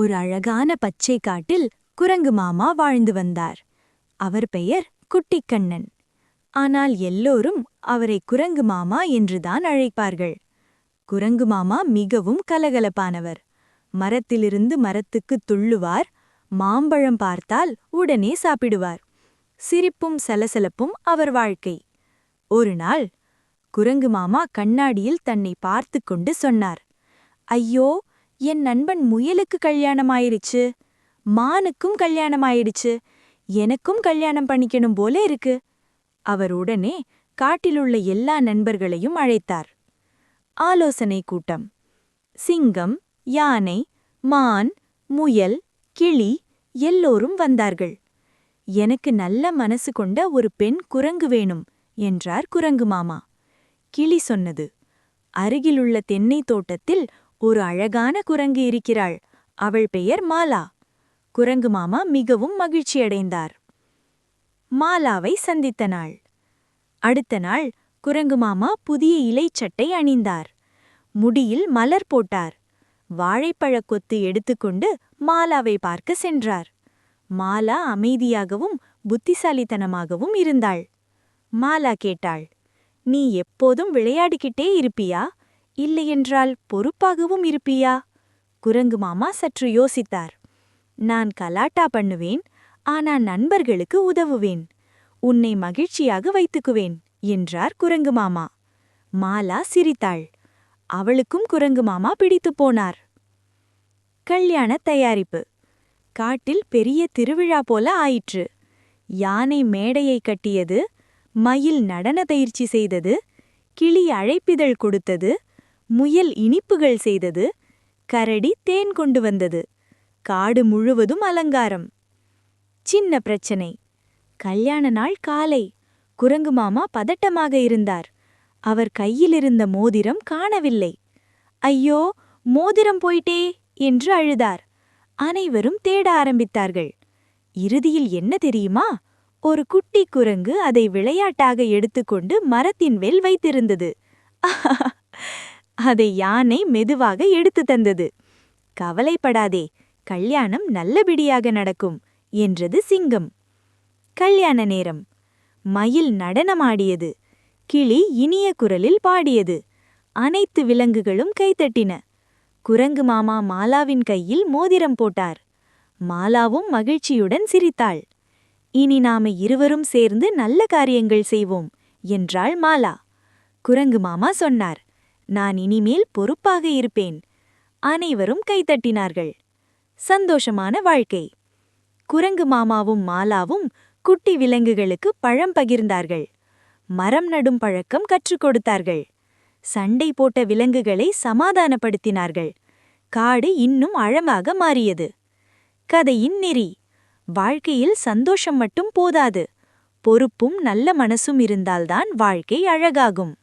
ஒரு அழகான பச்சை காட்டில் குரங்கு மாமா வாழ்ந்து வந்தார். அவர் பெயர் குட்டிக்கண்ணன். ஆனால் எல்லோரும் அவரை குரங்கு மாமா என்றுதான் அழைப்பார்கள். குரங்கு மாமா மிகவும் கலகலப்பானவர். மரத்திலிருந்து மரத்துக்கு துள்ளுவார் மாம்பழம் பார்த்தால் உடனே சாப்பிடுவார். சிரிப்பும் சலசலப்பும் அவர் வாழ்க்கை. ஒரு நாள் குரங்கு மாமா கண்ணாடியில் தன்னை பார்த்து கொண்டு சொன்னார் ஐயோ என் நண்பன் முயலுக்கு கல்யாணமாயிருச்சு. மானுக்கும் கல்யாணமாயிடுச்சு. எனக்கும் கல்யாணம் பண்ணிக்கணும் போல இருக்கு. அவர் உடனே காட்டிலுள்ள எல்லா நண்பர்களையும் அழைத்தார். ஆலோசனை கூட்டம். சிங்கம் யானை மான் முயல் கிளி எல்லோரும் வந்தார்கள். எனக்கு நல்ல மனசு கொண்ட ஒரு பெண் குரங்கு வேணும் என்றார் குரங்கு மாமா கிளி சொன்னது. அருகிலுள்ள தென்னை தோட்டத்தில் ஒரு அழகான குரங்கு இருக்கிறாள். அவள் பெயர் மாலா. குரங்கு மாமா மிகவும் மகிழ்ச்சியடைந்தார். மாலாவை சந்தித்த நாள். அடுத்த நாள் குரங்கு மாமா புதிய இலைச்சட்டை அணிந்தார். முடியில் மலர் போட்டார். வாழைப்பழக் கொத்து எடுத்துக்கொண்டு மாலாவை பார்க்க சென்றார். மாலா அமைதியாகவும் புத்திசாலித்தனமாகவும் இருந்தாள். மாலா கேட்டாள் நீ எப்போதும் விளையாடிக்கிட்டே இருப்பியா? இல்லையென்றால் பொறுப்பாகவும் இருப்பியா? குரங்கு மாமா சற்று யோசித்தார். நான் கலாட்டா பண்ணுவேன் ஆனா நண்பர்களுக்கு உதவுவேன். உன்னை மகிழ்ச்சியாக வைத்துக்குவேன் என்றார் குரங்கு மாமா. மாலா சிரித்தாள். அவளுக்கும் குரங்கு மாமா பிடித்துப் போனார். கல்யாண தயாரிப்பு. காட்டில் பெரிய திருவிழா போல ஆயிற்று. யானை மேடையை கட்டியது மயில் நடன பயிற்சி செய்தது கிளி அழைப்பிதழ் கொடுத்தது முயல் இனிப்புகள் செய்தது. கரடி தேன் கொண்டு வந்தது. காடு முழுவதும் அலங்காரம். சின்ன பிரச்சனை. கல்யாண நாள் காலை. குரங்கு மாமா பதட்டமாக இருந்தார். அவர் கையிலிருந்த மோதிரம் காணவில்லை. ஐயோ மோதிரம் போயிட்டே என்று அழுதார். அனைவரும் தேட ஆரம்பித்தார்கள். இறுதியில் என்ன தெரியுமா? ஒரு குட்டி குரங்கு அதை விளையாட்டாக எடுத்துக்கொண்டு மரத்தின் மேல் வைத்திருந்தது. அதை யானை மெதுவாக எடுத்து தந்தது. கவலைப்படாதே கல்யாணம் நல்லபடியாக நடக்கும் என்றது சிங்கம். கல்யாண நேரம். மயில் நடனமாடியது. கிளி இனிய குரலில் பாடியது. அனைத்து விலங்குகளும் கைத்தட்டின குரங்கு மாமா மாலாவின் கையில் மோதிரம் போட்டார். மாலாவும் மகிழ்ச்சியுடன் சிரித்தாள். இனி நாம இருவரும் சேர்ந்து நல்ல காரியங்கள் செய்வோம் என்றாள் மாலா. குரங்கு மாமா சொன்னார். நான் இனிமேல் பொறுப்பாக இருப்பேன். அனைவரும் கைத்தட்டினார்கள் சந்தோஷமான வாழ்க்கை. குரங்கு மாமாவும் மாலாவும் குட்டி விலங்குகளுக்கு பழம் பகிர்ந்தார்கள். மரம் நடும் பழக்கம் கற்றுக் கொடுத்தார்கள். சண்டை போட்ட விலங்குகளை சமாதானப்படுத்தினார்கள். காடு இன்னும் அழமாக மாறியது. கதையின் நெறி. வாழ்க்கையில் சந்தோஷம் மட்டும் போதாது. பொறுப்பும் நல்ல மனசும் இருந்தால்தான் வாழ்க்கை அழகாகும்.